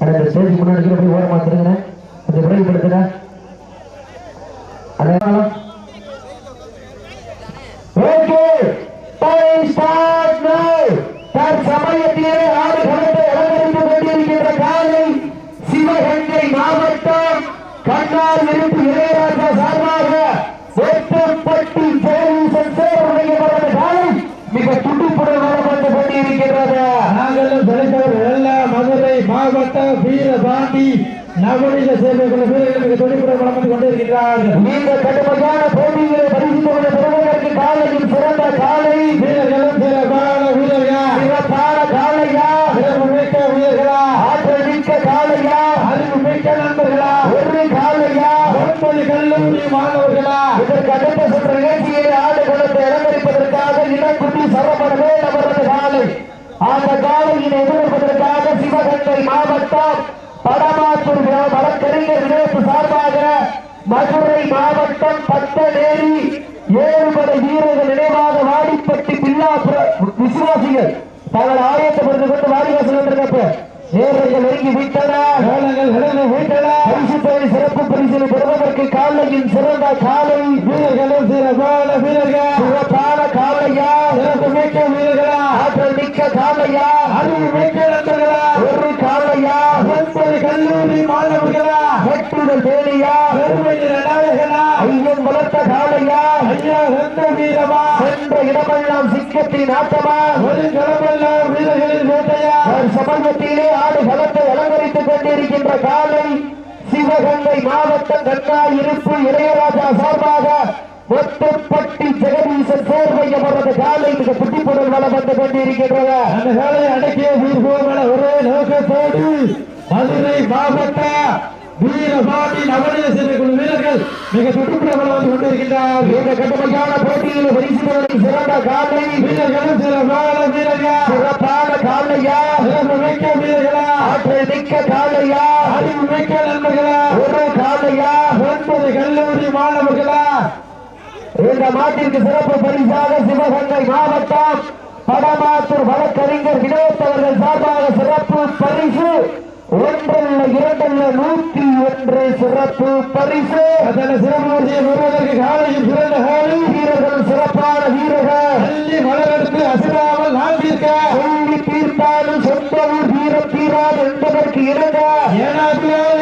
அந்த ஸ்டேஜ் முன்னாடி போய் ஓரமா திருங்க கொஞ்சம் விரைவுபடுத்துங்க அதனால ஓகே டைம் ஸ்டார்ட் நவ தற்சமயத்திலே ஆடு களத்தை அலங்கரித்து கொண்டிருக்கின்ற காலை சிவகங்கை மாவட்டம் கண்ணார் இருப்பு இளையராஜா சார்பாக வெட்டப்பட்டி ஜெயலலிதன் சேருடைய காலை மிக துடிப்புடன் வளர்ந்து கொண்டிருக்கின்றது நாங்களும் தலைத்தவர் எல்லா மதுரை மாவட்ட வீரபாண்டி நவநீத சேவைக்குள்ள வளம் வந்து கொண்டிருக்கிறார்கள் இந்த கடுமையான போட்டிகளை பரிசுத்தவனை பெறுவதற்கு காலையில் சிறந்த காலை. வீரர்களும் சிறப்பான வீரர்கள். சிறப்பான காலையா? சிறப்பு மிக்க வீரர்களா. ஆற்றல் மிக்க காலையா? அறிவு மிக்க நண்பர்களா. ஒரு காலையா? ஒன்பது கல்லூரி மாணவர்களா. இதற்கு அடுத்த சுற்று நிகழ்ச்சியை ஆடு குளத்தை அலங்கரிப்பதற்காக இனக்குட்டி சரப்படவே அவரது காலை. அந்த காலையினை எதிர்ப்பதற்காக சிவகங்கை மாவட்டம் படமாத்தூர் விழா- வழக்கறிஞர் வினோத்து சார்பாக மதுரை மாவட்டம் பத்தநேரி ஏழுபடை வீரர்கள் நினைவாக வாடிப்பட்டி பில்லாபுர விசுவாசிகள் தங்கள் ஆயத்தப்படுத்திக் கொண்டு வாரிவாசல் வந்திருக்கப்ப. நேரங்கள் நெருங்கி விட்டன. வீட்டல பரிசு தொகை சிறப்பு பரிசினை பெறுவதற்கு காலையின் சிறந்த காலை. வீரர்களும் சிறப்பான வீரர்கள். சிறப்பான காலையா? சிறப்பு மிக்க வீரர்களா? ஆற்றல் மிக்க காலையா? அறிவு மிக்க நண்பர்களா ஒரு காலையா ஒன்பது மாணவர்களா வெட்டுதல் வேலியா? பெருமை ஐயன் வளர்த்த காலையா ஐயா வீரமா? சென்ற இடமெல்லாம் சிங்கத்தின் ஆட்டமா? ஒரு வீரர்களின் வேட்டையா? சமூகத்திலே ஆடு களத்தை அலங்கரித்துக் கொண்டிருக்கின்ற காலை சிவகங்கை மாவட்டம் கண்ணா இருப்பு இளையராஜா சார்பாக ஒத்தப்பட்டி ஜெகதீசன் சேர்வை அவரது காலை மிக புட்டிப்புடன் வளம் வந்து கொண்டிருக்கின்றன அந்த வேலையை அடக்கிய வீர்போமன ஒரே நோக்கத்தோடு மதுரை மாவட்ட வீரபாண்டி நவநீத குழு வீரர்கள் மிக துடிப்புடன் வந்து கொண்டிருக்கின்றார். இந்த கட்டுமையான போட்டியில் பரிசுகளுடன் சிறந்த காலை வீரர்களும் சிறப்பான வீரர்கள். சிறப்பான காலையா சிறப்பு மிக்க வீரர்களா? ஆற்றல் மிக்க காலையா அறிவு மிக்க நண்பர்களா? ஒரு காலையா ஒன்பது கல்லூரி மாணவர்களா? இந்த மாட்டிற்கு சிறப்பு பரிசாக சிவகங்கை மாவட்டம் படமாத்தூர் வழக்கறிஞர் வினோத் அவர்கள் சார்பாக சிறப்பு பரிசு ஒன்றல்ல இரண்டல்ல நூத்தி ஒன்று சிறப்பு பரிசு. அதன சிறப்பு வரிசையை பெறுவதற்கு காலையில் சிறந்த காலை. வீரர்கள் சிறப்பான வீரர்கள். பள்ளி மலரெடுத்து அசிராமல் நாட்டிருக்க சொல்லி தீர்த்தாலும் சொந்த ஊர் வீரம் தீராது என்பதற்கு இணங்க. ஏனாத்தியாக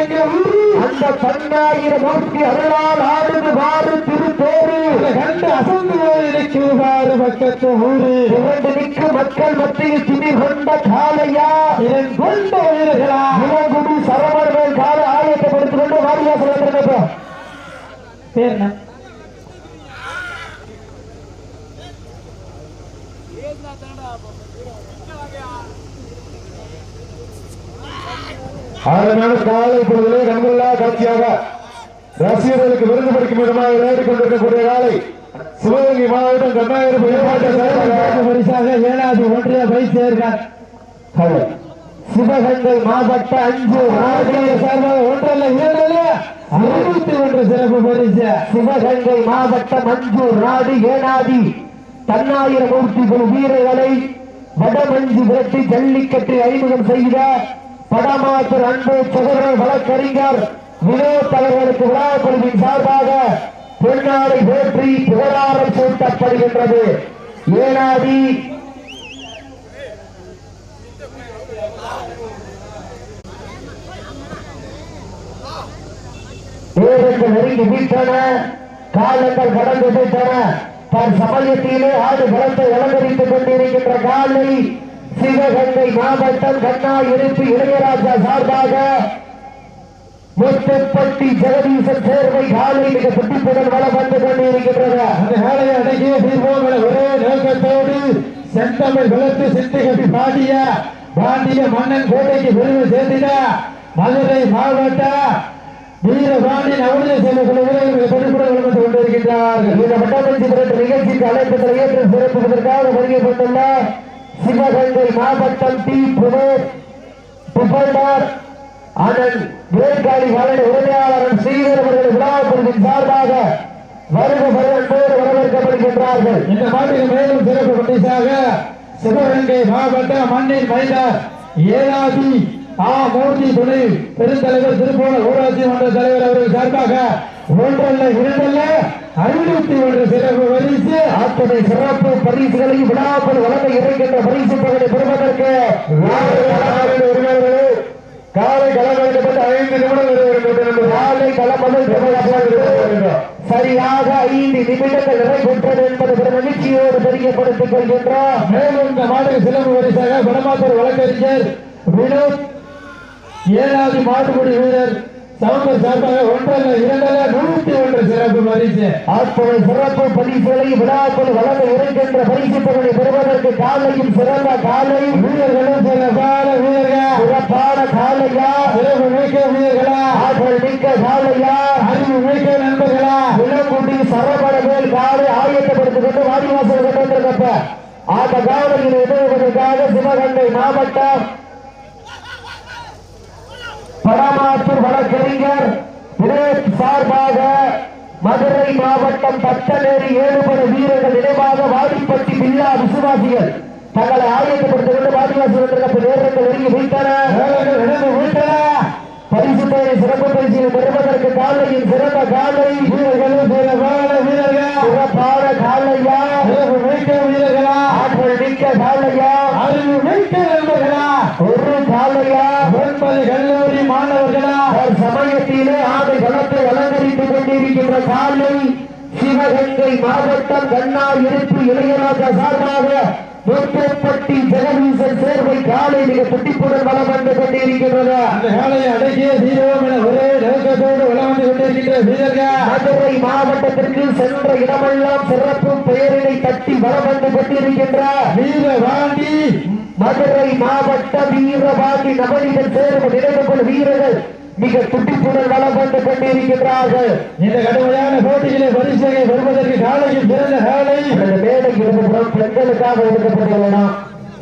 அந்த பன்னாயிரம் மூர்த்தி அருளால் ஆடுது வாறு திருத்தேரு கண்டு அசந்து போயிருக்கிறாரு பக்கத்து ஊரு இரண்டு மிக்க மக்கள் மத்தியில் திணி கொண்ட காலையா இதன் கொண்ட வீரர்களா இளங்குடி சரவர்கள் கால ஆலயத்தை படுத்துக் கொண்டு வாரியாசல் வந்திருக்கப்போ பேர் என்ன அருமையான காலை பொழுதிலே கண்கொள்ளா காட்சியாக ரசிகர்களுக்கு விருது படைக்கும் விதமாக விளையாடிக் கொண்டிருக்கக்கூடிய காலை சிவகங்கை மாவட்டம் கண்ணாயிரம் பரிசாக ஏழாவது ஒன்றிய சேர்க்கார் சிவகங்கை மாவட்ட அஞ்சு சார்பாக ஒன்றல்ல இரண்டல்ல அறுபத்தி ஒன்று சிறப்பு பரிசு. சிவகங்கை மாவட்டம் அஞ்சூர் நாடு ஏனாதி. தன்னாயிரம் மூர்த்தி குழு வீரர்களை வடமஞ்சு விரட்டி ஜல்லிக்கட்டு அறிமுகம் செய்த படமாத்தூர் அன்பு சகோதர வழக்கறிஞர் வினோத் அவர்களுக்கு விழாக்குழுவின் சார்பாக பொன்னாடை போற்றி புகழாரம் சூட்டப்படுகின்றது. ஏனாதி. நேரங்கள் நெருங்கி வீட்டன காலங்கள் கடந்து விட்டன தன் சமயத்திலே ஆடு பலத்தை அலங்கரித்துக் கொண்டிருக்கின்ற காலை சிவகங்கை மாவட்டம் கண்ணா இருப்பு இளையராஜா சார்பாக முத்துப்பட்டி ஜெகதீசன் சேர்வை காலை மிக சுட்டிப்புடன் வளம் வந்து கொண்டிருக்கின்றன அந்த வேலையை அடக்கிய தீர்வோங்களை ஒரே நோக்கத்தோடு செந்தமிழ் வளர்த்து சிந்தைகட்டி பாடிய பாண்டிய மன்னன் கோட்டைக்கு பெருமை சேர்த்திட மதுரை மாவட்ட வீரபாண்டி சேவைக்குழு வீரர்கள் தொழில்புடன் வளர்ந்து கொண்டிருக்கின்றார்கள். இந்த விரட்டு நிகழ்ச்சிக்கு அழைப்புகளை ஏற்று சிறப்புவதற்காக வருகை கொண்டுள்ள சிவகங்கை மாவட்டம் டி. புனேர் புகழ்ந்தார். அண்ணன் வேர்காலி வாழை உரிமையாளர் ஸ்ரீதர் அவர்கள் விழாக்குழுவின் சார்பாக வருக வருவன்போடு வரவேற்கப்படுகின்றார்கள். இந்த மாதிரி மேலும் சிறப்பு பரிசாக சிவகங்கை மாவட்ட மண்ணின் மைந்தர் ஏனாதி ஆ. மூர்த்தி துணை பெருந்தலைவர் திருப்பூர் ஊராட்சி மன்ற தலைவர் அவர்கள் சார்பாக ஒன்றல்ல இரண்டல்ல அறுபத்தி ஒன்று சிறப்பு பரிசு அத்தனை சிறப்பு பரிசுகளை விடாமல் வழங்க இருக்கின்ற பரிசு தொகையை பெறுவதற்கு காலை களமளிக்கப்பட்ட ஐந்து நிமிடங்கள் காலை களமது சரியாக ஐந்து நிமிடங்கள் நிறைவேற்றது என்பது பெரும் மகிழ்ச்சியோடு தெரியப்படுத்திக் கொள்கின்றோம். மேலும் இந்த மாட்டுக்கு சிறப்பு பரிசாக வடமாத்தூர் வழக்கறிஞர் வினோத் ஏழாவது மாட்டுக்குடி வீரர் சவுந்தர் சார்பாக ஒன்றல்ல இரண்டல்ல நூத்தி ஒன்று சிறப்பு பரிசுகளை விழாக்கள் வழங்க இருக்கின்ற பரிசு தொகையை பெறுவதற்கு காலையும் சிறந்த காலை வீரர்களும் சிறப்பான வீரர்கள்? சிறப்பான காலையா? சிறப்பு மிக்க வீரர்களா? ஆற்றல் மிக்க காலையா? அறிவு மிக்க நண்பர்களா? இளங்குடி சரபட மேல் காலை ஆயத்தப்படுத்திக் கொண்டு வாடிவாசல் கொண்டிருக்கப்ப அந்த காவலில் எதிர்ப்பதற்காக சிவகங்கை மாவட்டம் படமாத்தூர் வழக்கறிஞர் வினோத் சார்பாக மதுரை மாவட்டம் பட்டநேரி ஏழுபட வீரர்கள் நினைவாக வாடிப்பட்டி பில்லா விசுவாசிகள் தங்களை ஆயத்தப்படுத்திக் கொண்டு வாடிவாசல் கொண்டிருக்கப்ப நேரங்கள் நெருங்கி விட்டன பரிசு தொகை சிறப்பு பரிசு பெறுவதற்கு காலையில் சிறந்த காலை வீரர்களும் வீரர்கள் சிறப்பான காலையா மிக்க வீரர்களா? ஆற்றல் மிக்க காலையா அறிவு மிக்க நண்பர்களா ஒரு காலையா சமயத்திலே ஆடை களத்தை அலங்கரித்துக் கொண்டிருக்கின்ற காலை சிவகங்கை மாவட்டம் கண்ணா இருப்பு இளையராஜா சார்பாக முத்தப்பட்டி ஜெகதீசன் சேர்வை காலை மிக துட்டிப்புடன் வளம் வந்து கொண்டிருக்கின்றது. அந்த காலையை அடக்கிய தீரோம் என ஒரே நோக்கத்தோடு வளம் வந்து கொண்டிருக்கின்ற வீரர்கள் மதுரை மாவட்டத்திற்கு சென்ற இடமெல்லாம் சிறப்பு பெயரினை தட்டி வளம் வந்து கொண்டிருக்கின்ற வீரவாண்டி. மதுரை மாவட்ட வீரபாண்டி நபரிகள் சேர்வு நினைவு கொள் வீரர்கள் மிக துடிப்புடன் வளம் கொண்டு கொண்டிருக்கின்றார்கள். இந்த கடுமையான போட்டியிலே வரிசையை வருவதற்கு காலையில் பிறந்த காலை அந்த மேடை இருந்தபுறம் பெண்களுக்காக ஒதுக்கப்பட்டுள்ளன.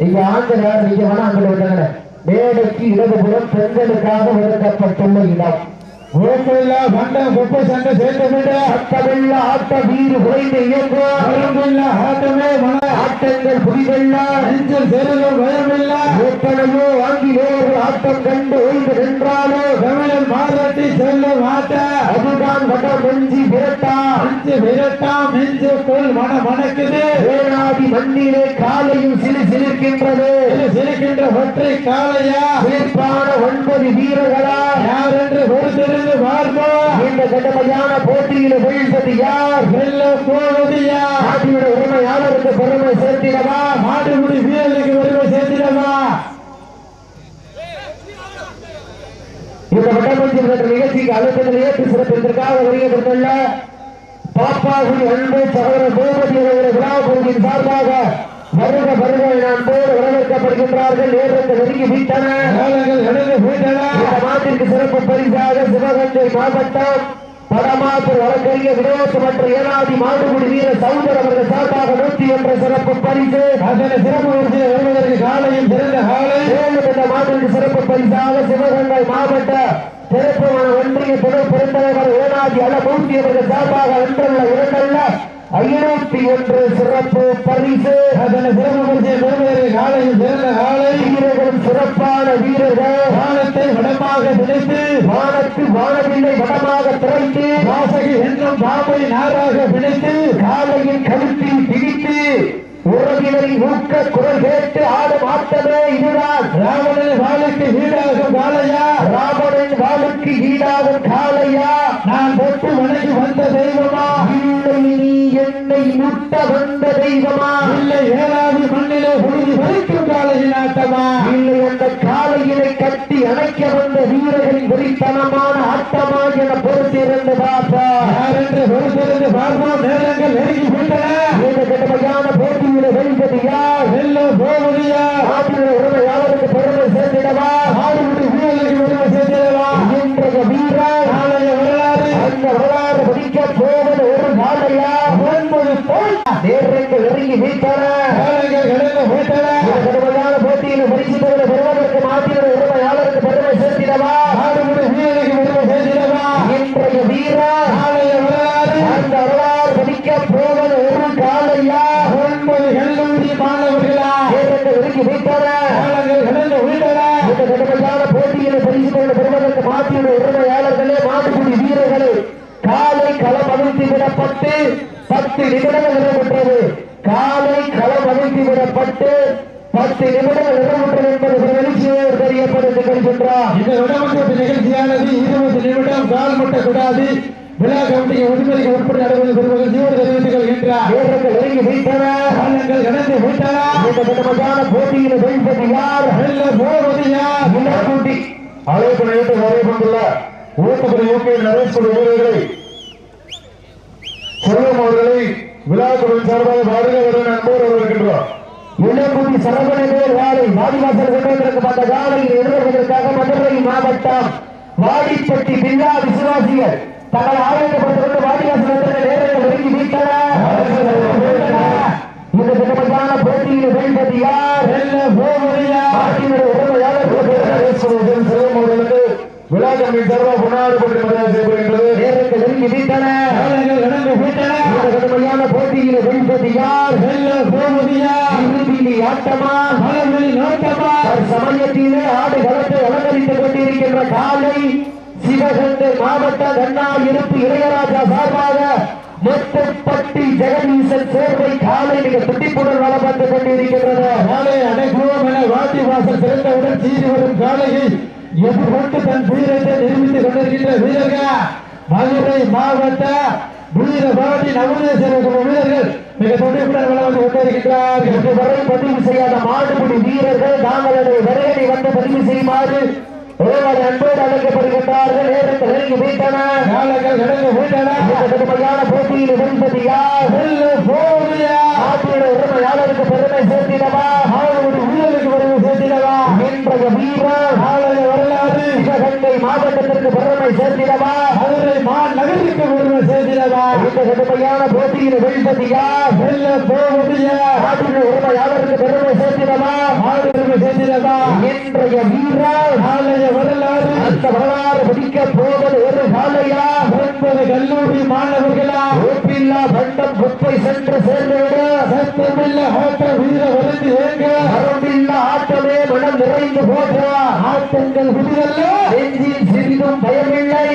இங்க ஆண்கள் யாரும் இங்க வேணா அங்கே விட்டாங்க மேடைக்கு இடதுபுறம் பெண்களுக்காக ஒதுக்கப்பட்டுள்ள இடம். ஓட்டமில்லா பண்டம் குப்பை சண்டை சேர்ந்து விட சட்டமில்ல ஆட்ட வீடு குறைந்து அரும்பில்லா ஆட்டமே மன ஆட்டங்கள் புரிதல்ல நெஞ்சில் செருகும் பயமில்ல எத்தனையோ ஆங்கிலேயர்கள் ஆட்டம் கண்டு ஓய்ந்து நின்றாலும் தமிழன் மாறாட்டி செல்லும் ஆட்ட. அதுதான் வடம் நெஞ்சி விரட்டா நெஞ்சு விரட்டாம் நெஞ்சுக்குள் மன மணக்குது வேளாதி மண்ணிலே காலையும் சிலு சிலிர்க்கின்றது இது சிரிக்கின்ற ஒற்றை காளையா சிலிர்ப்பான ஒன்பது வீரர்களா யார் என்று பொறுத்திருந்து பார்ப்போம் இந்த கடுமையான போட்டியில் வீழ்ந்தது யார் வெல்ல போவது யார் நாட்டினுடைய உரிமையாளருக்கு பெருமை சேர்த்திடவா மாட்டுக்குடி வீரர்களுக்கு வருகை சேர்த்திடவா இந்த வட்டமஞ்சில் என்ற நிகழ்ச்சிக்கு அழுத்தத்தில் ஏற்று சிறப்பிற்காக வருகிறதுள்ள பாப்பாகுடி அன்பு சகோதரர் பூபதி அவர்கள் விழா குழுவின் சார்பாக வருக வருக அன்போடு வரவேற்கப்படுகின்றார்கள். நேரத்தை நெருங்கி விட்டன. போயிட்டன இந்த மாட்டிற்கு சிறப்பு பரிசாக சிவகங்கை மாவட்டம் படமாத்தூர் வழக்கறிஞர் வினோத் மற்றும் ஏனாதி மாடுகுடி வீர சவுந்தர் அவர்கள் சார்பாக நூற்றி ஒன்று சிறப்பு பரிசு. அதனை சிறப்பு வரிசையில் வருவதற்கு காலையும் சிறந்த காலை. இந்த மாட்டிற்கு சிறப்பு பரிசாக சிவகங்கை மாவட்ட சிறப்புமான ஒன்றிய துணை பெருந்தலைவர் ஏனாதி நூற்றி அவர்கள் சார்பாக ஒன்றல்ல இரண்டல்ல ஐநூத்தி ஒன்று சிறப்பு பரிசு. அதனை சிறப்பு வரிசையில் வருவதற்கு காலையும் சிறந்த காலை. வீரர்களும் சிறப்பான வீரர்கள். வானத்தை வடமாக வானத்து வானவில்லை வடமாக திறந்து வாசகி என்னும் பாம்பை நாராக விளைந்து காலையில் கழுத்தில் பிடித்து உறவினரின் ஊக்க குரல் கேட்டு ஆடும் ஆட்டமே இதுதான். ராவணன் வாளுக்கு ஈடாகும் காளையா? ராமனின் வாளுக்கு ஈடாகும் காளையா? நான் தொட்டு வணங்கி வந்த தெய்வமா? இல்லை நீ என்னை முட்ட வந்த தெய்வமா? இல்லை ஏழாவது மண்ணிலே புழுதி வரைக்கும் காளையின் ஆட்டமா? இல்லை அந்த காளையினை கட்டி அணைக்க வந்த வீரர்களின் வெறித்தனமான ஆட்டமா என பொறுத்திருந்து பாப்பா யார் என்று பொறுத்திருந்து பார்ப்போம் நேரங்கள் நெருங்கி விட்டன இந்த கடுமையான போட்டியில வெல்வது யார் வெல்ல போவது யார் நாட்டினுடைய உரிமையாளருக்கு பெருமை சேர்ந்திடவா ஆடுபடி வீரர்களுக்கு வருவ சேர்த்திடவா இன்றைய வீரர் நாளைய வரலாறு அந்த வரலாறு முடிக்க போவது ஒரு காலையா ஒன்பது நேரங்கள் நெருங்கி வீட்டன இந்த கடுமையான போட்டியில் பரிசுகளை பெறுவதற்கு நாட்டினுடைய உரிமையாளருக்கு பெருமை சேர்த்திடவா? வருவ சேர்த்திடவா? இன்றைய வரலாறு. அந்த வரலாறு முடிக்க போவது ஒரு காலையா? ஒன்பது கல்லூரி மாணவர்களா? நெருங்கி வீட்டன காலங்கள் கடந்து விட்டன இந்த கடுமையான போட்டி மாட்டினுடைய உரிமையாளர்களே மாட்டுக்குடி வீரர்களே காலை களம் அவிழ்த்து விடப்பட்டு பத்து நிமிடங்கள் நிறைவுற்றது காலை களம் அவிழ்த்து விடப்பட்டு பத்து நிமிடங்கள் நிறைவுற்றது என்பது ஒரு எழுச்சியோடு தெரியப்படுத்தி கொள்கின்றார். இந்த விடமன்ற நிகழ்ச்சியானது இருபது நிமிடம் கால் முட்டக்கூடாது விழா கமிட்டிக்கு உரிமைக்கு உட்பட நடைபெறும் பெருமகிழ்ச்சியோடு தெரிவித்துக் கொள்கின்றார். வீரர்கள் இறங்கி வைத்தன காலங்கள் கடந்து விட்டன இந்த விதமான போட்டியில் வெல்வது யார்? வெல்ல போவது யார்? முன்னக்கூட்டி அழைப்பு நிலையத்தை வரை கொண்டுள்ள ஊத்தப்படி யூகே நரேஷ் வீரர்களை செல்வம் அவர்களை விழாக்குழுவின் சார்பாக பாதுகாப்புடன் அன்போடு வரவேற்கின்றோம். இளங்குடி சரவணவே வாழை வாடிவாசல் அந்த காலையில் எதிர்வதற்காக மதுரை மாவட்டம் வாடிப்பட்டி பில்லா விசுவாசிகள் தங்கள் ஆயுதப்படுத்திக் கொண்டு வாடிவாசல் நேரங்கள் ஒதுக்கி விட்டனர் இந்த திட்டமான போட்டியில் வெல்வது யார்? வெல்ல போவது யார் நாட்டினுடைய உரிமையாளர்கள் நரேஷ் குழுவின் செல்வம் அவர்களுக்கு விழா கமிட்டி சார்பாக பற்றி மரியாதை செய்யப்படுகின்றது நேரங்கள் ஒதுக்கி விட்டனர் காலங்கள் கடந்து விட்டன. இந்த கடுமையான போட்டியில் வெல்வது யார் வெல்ல போவது யார் இறுதியில் ஆட்டமா மலர்களின் நோட்டமா சமயத்திலே ஆடு களத்தை அலங்கரித்துக் கொண்டிருக்கின்ற காலை சிவகங்கை மாவட்ட கண்ணா இருப்பு இளையராஜா சார்பாக முத்துப்பட்டி ஜெகதீசன் சேர்வை காலை மிக துடிப்புடன் வந்து கொண்டிருக்கின்றது. காலை அடைக்குவோம் என வாட்டி வாசல் திறந்தவுடன் சீறி வரும் காலையை எதிர்கொண்டு தன் வீரத்தை நிரூபித்துக் கொண்டிருக்கின்ற வீரர்கள் மதுரை மாவட்ட வீரபாண்டி நவநேசர குழு வீரர்கள் மிக துடிப்புடன் வளம் வந்து கொண்டிருக்கின்றார்கள் இதுவரை பதிவு செய்யாத மாடுபிடி வீரர்கள் தாங்களது வருகை வந்து பதிவு செய்யுமாறு ஒருவர் அன்போடு அழைக்கப்படுகின்றார்கள். நேரத்தில் நெருங்கி வைத்தனர் காலங்கள் கடந்து விட்டன. கடுமையான போட்டியில் வெல்வது யார்? வெல்ல யார் நாட்டினுடைய உரிமையாளருக்கு பெருமை சேர்த்திடவா? அவர்களுடைய வீரருக்கு வருவது சேர்த்திடவா? இன்றைய வீரர் மாவட்டத்திற்கு பெருமை சேர்த்திடவா மதுரை மாநகருக்கு வருவது சேர்த்திடவா இந்த கடுமையான போட்டியில் வெல்வது யார்? வெல்ல போவது யார் நாட்டினுடைய உரிமையாளருக்கு பெருமை சேர்த்திடவா மாடுகளுக்கு சேர்த்திடவா இன்றைய வீரர் நாளைய வரலாறு. அந்த வரலாறு பிடிக்க போவது ஒரு காலையா ஒன்பது கல்லூரி மாணவர்களா? ஒப்பில்லா பண்டம் குப்பை சென்று சேர்ந்துவிடு சத்தமில்ல வீர ஏங்க போற்றா ஆட்டங்கள் புதிதல்ல நெஞ்சில் சிறிதும் பயமில்லை.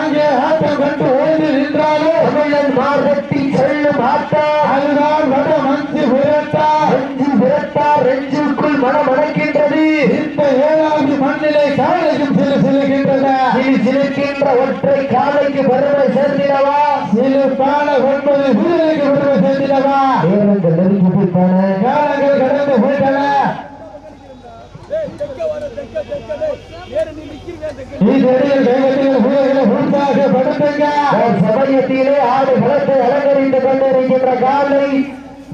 அங்கே ஆட்டம் கண்டு ஓய்ந்து நின்றாலும் தமிழன் மார்க்கத்தில் செல்லும் ஆட்டம் அதுதான் வட மஞ்சு விரட்டா. அஞ்சு விரட்டா ரெஞ்சுக்குள் மனம் அடைக்கின்றது இந்த ஏழாவது மண்ணிலை காலையும் சில சிலுகின்றன. இனி சிலிர்க்கின்ற ஒற்றை காலைக்கு பெருமை சேர்த்திடவா சில பால ஒன்பது வீரருக்கு விடுவை சேர்த்திடவா நேரங்கள் நெருங்கி போய்த்தான? காலங்கள் கடந்து போயிட்டன சமயத்திலே ஆடு களத்தை அலங்கரித்துக் கொண்டிருக்கின்ற காலை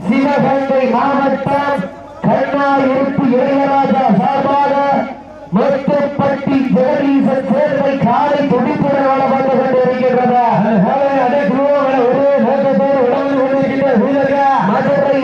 சிவகங்கை மாவட்டம் கண்ணா இருப்பு இளையராஜா சார்பாக மொத்தப்பட்டி ஜெகதீசன் சேர்வை காலை துடிப்புடன் வளம் வந்து கொண்டிருக்கின்றது காலை அடைக்குவோம் என ஒரே நோக்கத்தோடு உடம்பு கொண்டிருக்கின்ற வீரர்கள் மதுரை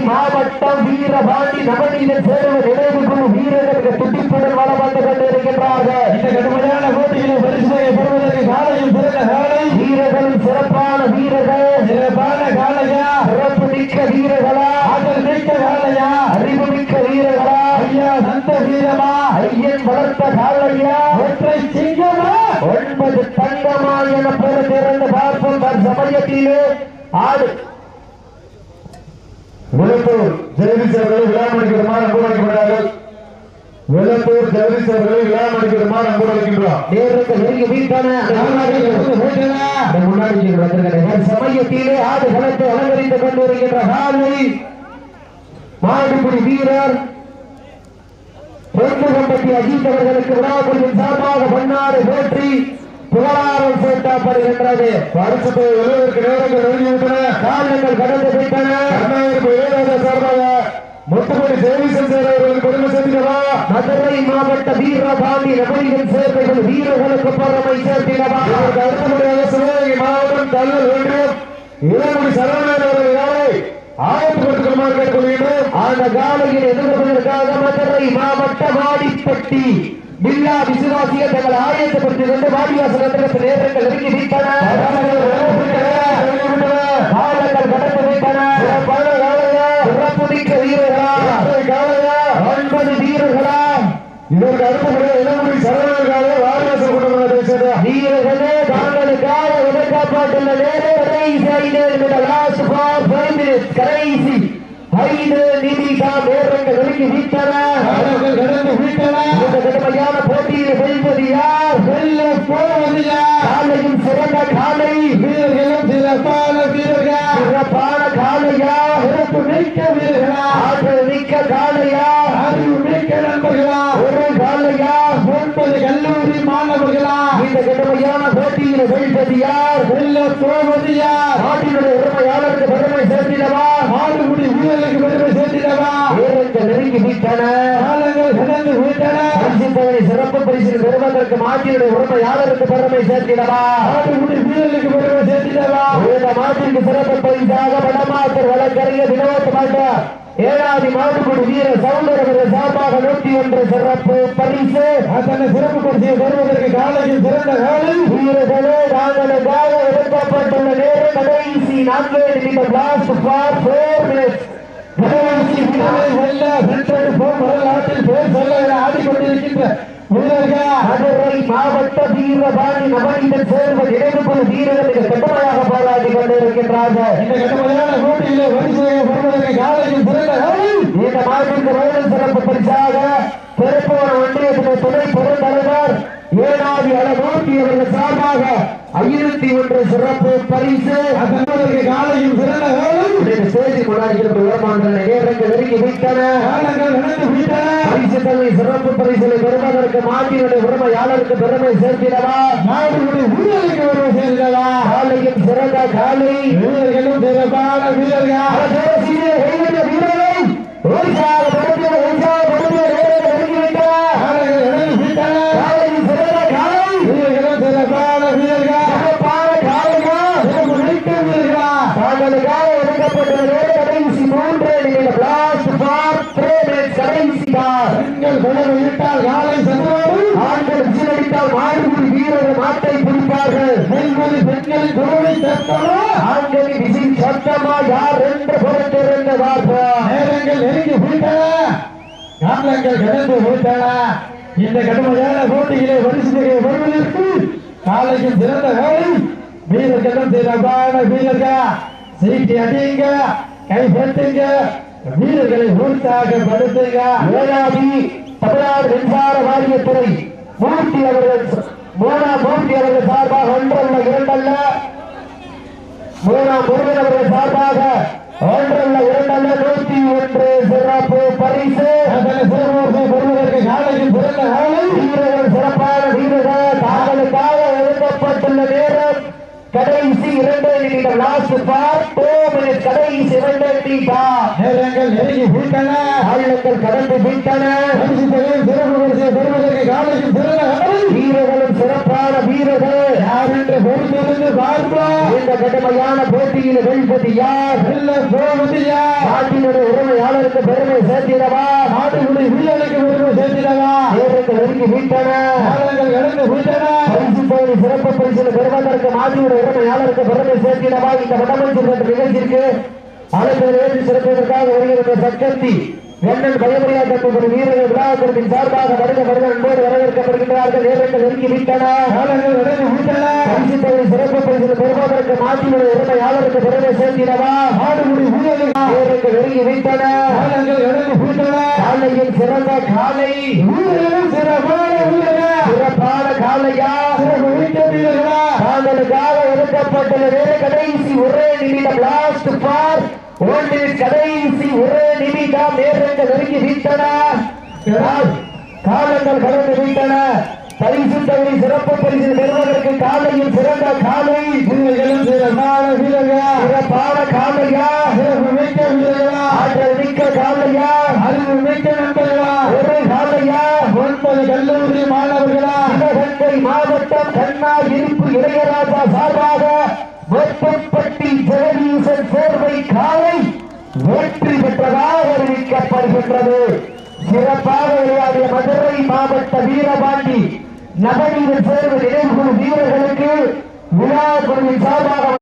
மாவட்டம் வீரபாண்டி நவநீதன் சேர்வு நினைவு குழு வீரர்களுக்கு துடிப்புடன் வளம் வந்து கொண்டிருக்கின்றார்கள். இந்த கடுமையான போட்டிகளை பரிசுகளை பெறுவதற்கு காலையும் சிறந்த காலை வீரர்கள் சிறப்பான வீரர்கள். சிறப்பான காலையா? சிறப்பு மிக்க வீரர்களா? ஆற்றல் மிக்க காலையா? அறிவு மிக்க வீரர்களா? ஐயா சந்த வீரமா? ஐயன் வளர்த்த காலையா? ஒற்றை சிங்கமா? ஒன்பது தங்கமா என பெற திறந்து பார்ப்போம். தன் சமயத்திலே ஆடு. விளத்தூர் ஜெகதீஷ் அவர்களை விழா மணிக்கிறமாறு அன்பு அழைக்கப்பட்டார்கள் விளத்தூர் ஜெகதீஷ் அவர்களை விழா மணிக்கிறமாறு அன்பு அழைக்கின்றோம் நேருக்கு நெருங்கி வீட்டான முன்னாடி வந்திருக்கிறேன் சமயத்திலே ஆடு களத்தை அலங்கரித்துக் கொண்டிருக்கின்ற காலை மாடுபிடி வீரர் பொன்முகம்பட்டி அஜித் அவர்களுக்கு விழாக்குழுவின் சார்பாக பன்னாடு போற்றி புகழாரம் சேர்க்கப்படுகின்றது பரிசுத்தை எழுவதற்கு நேரங்கள் எழுதிவிட்டன காலங்கள் கடந்து விட்டன அண்ணாயிரம் சார்பாக முத்துப்படி ஜெகதீசன் சார் அவர்களுக்கு பெருமை மதுரை மாவட்ட வீரபாண்டி நபரிகள் சேர்க்கைகள் வீரர்களுக்கு பெருமை சேர்த்திடவா? அடுத்த முறையாக சிவகங்கை மாவட்டம் தள்ளல் வேண்டும். இளமுடி சரவணன் அவர்கள் யாரை ஆயத்தப்படுத்துமாறு வேண்டும் அந்த காலையில் எதிர்கொள்வதற்காக மதுரை மாவட்ட வாடிப்பட்டி மில்லா விசுவாசிகள் தங்கள் ஆயத்தப்படுத்திக் கொண்டு வாடிவாசல் மண்டலத்தில் நேரங்கள் நெருங்கி நிற்பன காலங்கள் கடந்து வைத்தன சிறப்புமிக்க வீரர்களா? ஒன்பது வீரர்களா? இதற்கு அடுத்த இளமுறை சரவணர்களாக வாடிவாசல் குடும்பம் ஐந்து நிமிடம் நேரங்கள் நெருங்கி விட்டன. கடந்து விட்டன. இந்த கடுமையான போட்டியில் வெல்வது யார்? வெல்ல போவது யார்? காலையும் சிறந்த காலை. வீரர்களும் சிறப்பான வீரர்கள். சிறப்பான காலையா? சிறப்பு மிக்க வீரர்களா? ஆற்றல் மிக்க காலையா? அறிவு மிக்க நண்பர்களா? ஒரு காலையா? ஒன்பது கல்லூரி மாணவர்களா? இந்த கடுமையான போட்டியில் வெல்வது யார்? வெல்ல போவது யார்? நாட்டினுடைய உரிமையாளருக்கு பெருமை சேர்த்திடவா? மாடுபிடி நெருங்கி விட்டன. கடந்து விட்டன. சிறப்பு பரிசில் பெறுவதற்கு மாட்டினுடைய உரிமையாளருக்கு பெருமை சேர்த்திடவா? வீரர்களுக்கு பெருமை சேர்த்திடவா? இந்த மாட்டிற்கு சிறப்பு பரிசாக வடமாத்தர் வழக்கறிஞர் வினோத் மாட்டா ஏழாவது மாட்டுக்குடி வீர சவுந்தரவர் சார்பாக நூற்றி ஒன்று சிறப்பு பரிசு. அத்தனை சிறப்பு பரிசையை பெறுவதற்கு காலையில் சிறந்த காலை வீரர்களே நாங்களுக்காக எடுக்கப்பட்டுள்ள நேரம் கடைசி நான்கு நிமிடம் லாஸ்ட் ஃபார் ஃபோர் மினிட்ஸ் கடைசி வீரரை வெல்ல வென்றெடுப்போம் வரலாற்றில் பேர் சொல்ல என ஆடிக்கொண்டிருக்கின்ற வீரர்கள் மதுரை மாவட்ட வீரபாணி நவநீதன் சேர்ந்த நினைவுக்குழு வீரர்களுக்கு கட்டமையாக போராடி கொண்டிருக்கின்றார்கள் இந்த கடுமையான போட்டியிலே வரிசையை பெறுவதற்கு காலையில் சிறந்த காலை இந்த மாட்டிற்கு ரோடு சிறப்பு பரிசாக திருப்பூர் ஒன்றியத்தின் துணை பெருந்தலைவர் ஏழாவது அளவூர்த்தி அவர்கள் சார்பாக ஐநூத்தி ஒன்று சிறப்பு பரிசு. காலையில் சிறந்த காலை இந்த செய்தி கொண்டாடுகிற உயர்மான்கள் நேரங்கள் நெருங்கி விட்டன. காலங்கள் நடந்து விட்டன. பரிசு தன்னை சிறப்பு பரிசுகளை பெறுவதற்கு மாட்டினுடைய உரிமையாளருக்கு பெருமை சேர்த்திடவா? நாடுகளுடைய வீரர்களுக்கு வருவ சேர்ந்ததா காலையும் சிறந்த காலை. வீரர்களும் சிறப்பான வீரர்கள். அரசரசிலே கைவிட்ட வீரரை உற்சாகப்படுத்திய உற்சாகப்படுத்திய நேரங்கள் நெருங்கி விட்டன காலங்கள் நடந்து விட்டன காலையும் சிறந்த காலை வீரர்களும் சிறப்பான வீரர்கள் சிறப்பான காலையா சிறப்பு மிக்க வீரர்கள் தாங்களுக்காக எடுக்கப்பட்ட நேரம் கடைசி மூன்று நிமிடம் லாஸ்ட் ஃபார் த்ரீ மினிட்ஸ் கடைசி பார் பெண்கள் குழந்தை விட்டால் காலை சென்றோடு ஆண்கள் சீரடித்தால் மாறுபடி வீரர் மாட்டை பிடிப்பார்கள் பெண்கள் பெண்களின் குழுவை தத்தமா ஆண்களின் விசில் சத்தமா? யார் என்று பொறுத்திருந்த பார்ப்போம் நேரங்கள் நெருங்கி விட்டன காலங்கள் கடந்து விட்டன இந்த கடுமையான போட்டியிலே வரிசையை வருவதற்கு காலையில் சிறந்த காலை வீரர்களும் சிறப்பான வீரர்கள்? சீட்டி அடியுங்க கைப்பற்றுங்க வீரர்களை உற்சாகப்படுத்துங்க வேளாதி தமிழ்நாடு மின்சார வாரியத்துறை மூர்த்தி அவர்கள் மூணா மூர்த்தி அவர்கள் சார்பாக ஒன்றல்ல இரண்டல்ல. மூணா முருகன் அவர்கள் சார்பாக ஒன்றல்ல இரண்டல்ல நூத்தி ஒன்று சிறப்பு பரிசு. அதனை சிறப்பு பெறுவதற்கு காலையும் சிறந்த காலை வீரர்கள் சிறப்பான வீரர்கள். தாங்களுக்காக ஒதுக்கப்பட்டுள்ள நேரம் கடைசி இரண்டு நிமிடம். லாஸ்ட் பார் டூ மினிட் கடைசி இரண்டு நிமிடம் நேரங்கள் நெருங்கி விட்டன. ஆளுங்கள் கடந்து விட்டன. பரிசு சிறப்பு பரிசை பெறுவதற்கு காலையும் சிறந்த வீரர்களும் சிறப்பான வீரர்கள். யார் என்று பொறுத்திருந்து பார்ப்போம். இந்த கடுமையான போட்டியில் வெல்வது யார்? வெல்ல போவது யார்? நாட்டினுடைய உரிமையாளருக்கு பெருமை சேர்த்திடவா? நாட்டுக்குடி வீரர்களுக்கு பெருமை சேர்த்திடவா? நேரங்கள் நெருங்கி விட்டன. காலங்கள் கடந்து விட்டன. பரிசு தொகை சிறப்பு பரிசில் பெறுவதற்கு நாட்டினுடைய உரிமையாளருக்கு பெருமை சேர்த்திடவா? இந்த வடமஞ்சு நிகழ்ச்சிக்கு அழைப்பு ஏற்றி சிறப்பதற்காக வருகின்ற சக்கந்தி வெண்ணன் பயமறியா தற்போது வீரர்கள் விழாக்குழுவின் சார்பாக வருக வருக அன்போடு வரவேற்கப்படுகின்றார்கள். நேரங்கள் நெருங்கி விட்டன. கடந்து விட்டன. பரிசு தொகை சிறப்பு பரிசில் பெறுவதற்கு நாட்டினுடைய உரிமையாளருக்கு பெருமை நாட்டுக்குடி வீரர்கள் நேரங்கள் நெருங்கி விட்டன. கடந்து விட்டன. காலையில் சிறந்த காலை. வீரர்களும் சிறப்பான சிறப்பான காலையா? சிறப்பு வீரர்களா. தாங்களுக்காக ஒதுக்கப்பட்டுள்ள நேரம் கடைசி ஒரே நிமிடம் லாஸ்ட் பார் ஒன்றில் கடைசி ஒரே நிமிடம் நேரங்கள் நெருங்கி விட்டன காலங்கள் கடந்து விட்டன பரிசு தகுதி சிறப்பு பரிசு பெறுவதற்கு காலையில் சிறந்த காலை. வீரர்களும் சிறப்பான வீரர்கள். சிறப்பான காலையா? சிறப்பு மிக்க வீரர்களா? ஆற்றல் மிக்க காலையா? அறிவு மிக்க நண்பர்களா? ஒரு காலையா? ஒன்பது கல்லூரி மாணவர்களா? சிவகங்கை மாவட்டம் கண்ணா இருப்பு இளையராஜா சார்பாக வேப்பம்பட்டி ஜெகதீசன் சேர்வை காலை வெற்றி பெற்றதாக அறிவிக்கப்படுகின்றது. சிறப்பாக விளையாடிய மதுரை மாவட்ட வீரபாண்டி நவநீத சேர்வு நினைவுகள் வீரர்களுக்கு விழா குழுவின் சார்பாக